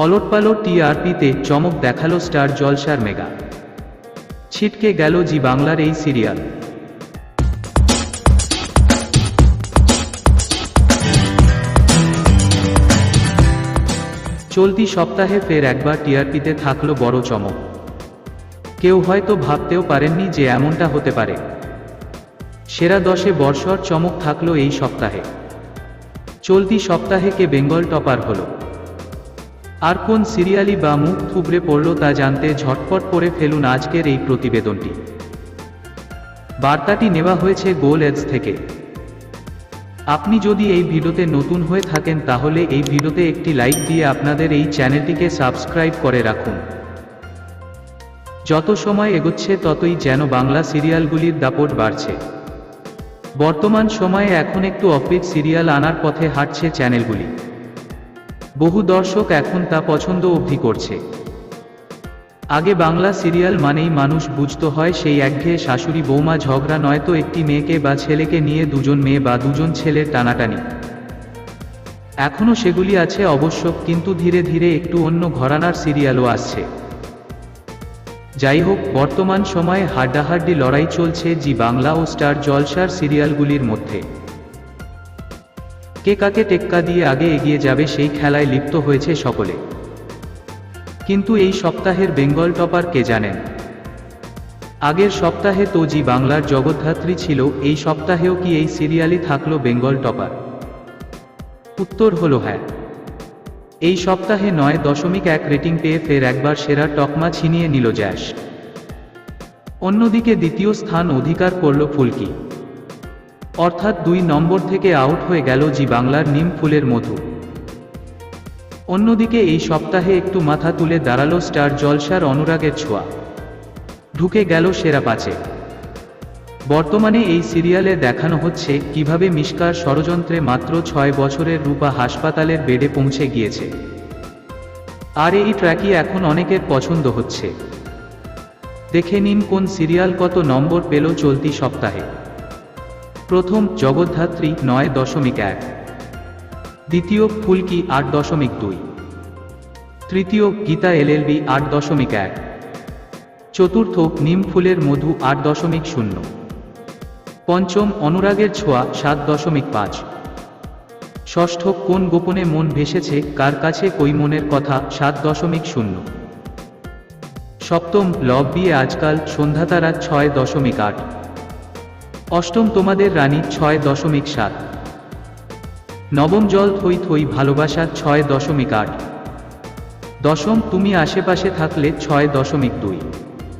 অলটপালট টিআরপিতে চমক দেখাল স্টার জলসার মেগা। ছিটকে গেল জি বাংলার এই সিরিয়াল। চলতি সপ্তাহে ফের একবার টিআরপিতে থাকল বড় চমক। কেউ হয়তো ভাবতেও পারেননি যে এমনটা হতে পারে। সেরা দশে বর্ষর চমক থাকল এই সপ্তাহে। চলতি সপ্তাহে কে বেঙ্গল টপার হলো। আর কোন সিরিয়ালি বা মুখ থুবড়ে পড়ল তা জানতে ঝটপট করে ফেলুন আজকের এই প্রতিবেদনটি। বার্তাটি নেওয়া হয়েছে গোল এডস থেকে। আপনি যদি এই ভিডিওতে নতুন হয়ে থাকেন তাহলে এই ভিডিওতে একটি লাইক দিয়ে আপনাদের এই চ্যানেলটিকে সাবস্ক্রাইব করে রাখুন। যত সময় এগোচ্ছে ততই যেন বাংলা সিরিয়ালগুলির দাপট বাড়ছে। বর্তমান সময়ে এখন একটু অফিস সিরিয়াল আনার পথে হাঁটছে চ্যানেলগুলি। বহু দর্শক এখন তা পছন্দ অবধি করছে। আগে বাংলা সিরিয়াল মানেই মানুষ বুঝতে হয় সেই একঘেয়ে শাশুড়ি বৌমা ঝগড়া নয়তো একটি মেয়েকে বা ছেলেকে নিয়ে দুজন মেয়ে বা দুজন ছেলের টানাটানি। এখনও সেগুলি আছে অবশ্য, কিন্তু ধীরে ধীরে একটু অন্য ঘরানার সিরিয়ালও আসছে। যাই হোক বর্তমান সময়ে হাড্ডাহাড্ডি লড়াই চলছে জি বাংলা ও স্টার জলসার সিরিয়ালগুলির মধ্যে। কে কাকে টেক্কা দিয়ে আগে এগিয়ে যাবে সেই খেলায় লিপ্ত হয়েছে সকলে। কিন্তু এই সপ্তাহের বেঙ্গল টপার কে জানেন? আগের সপ্তাহে তো জি বাংলার জগদ্ধাত্রী ছিল, এই সপ্তাহেও কি এই সিরিয়ালই থাকল বেঙ্গল টপার? উত্তর হলো হ্যাঁ। এই সপ্তাহে নয় দশমিক এক রেটিং পেয়ে ফের একবার সেরা টকমা ছিনিয়ে নিল জ্যাস অন্যদিকে দ্বিতীয় স্থান অধিকার করল ফুলকি। অর্থাৎ দুই নম্বর থেকে আউট হয়ে গেল জি বাংলার নিম ফুলের মধু। অন্যদিকে এই সপ্তাহে একটু মাথা তুলে দাঁড়াল স্টার জলসার অনুরাগের ছোঁয়া। ঢুকে গেল সেরা পাচে। বর্তমানে এই সিরিয়ালে দেখানো হচ্ছে কীভাবে মিশকার ষড়যন্ত্রে মাত্র ছয় বছরের রূপা হাসপাতালের বেডে পৌঁছে গিয়েছে। আর এই ট্র্যাকই এখন অনেকের পছন্দ হচ্ছে। দেখে নিন কোন সিরিয়াল কত নম্বর পেল চলতি সপ্তাহে। প্রথম জগদ্ধাত্রী নয় দশমিক এক। দ্বিতীয় ফুলকি আট দশমিক দুই। তৃতীয় গীতা এলএলবি আট দশমিক এক। চতুর্থ নিম ফুলের মধু আট দশমিক শূন্য। পঞ্চম অনুরাগের ছোঁয়া সাত দশমিক পাঁচ। ষষ্ঠ কোন গোপনে মন ভেসেছে, কার কাছে কই মনের কথা সাত দশমিক শূন্য। সপ্তম লব দিয়ে আজকাল সন্ধ্যাতারা ছয় দশমিক আট। অষ্টম তোমাদের রানী ছয় দশমিক সাত। নবম জল থই থই ভালোবাসা ছয় দশমিক আট। দশম, তুমি আশেপাশে থাকলে ছয় দশমিক দুই।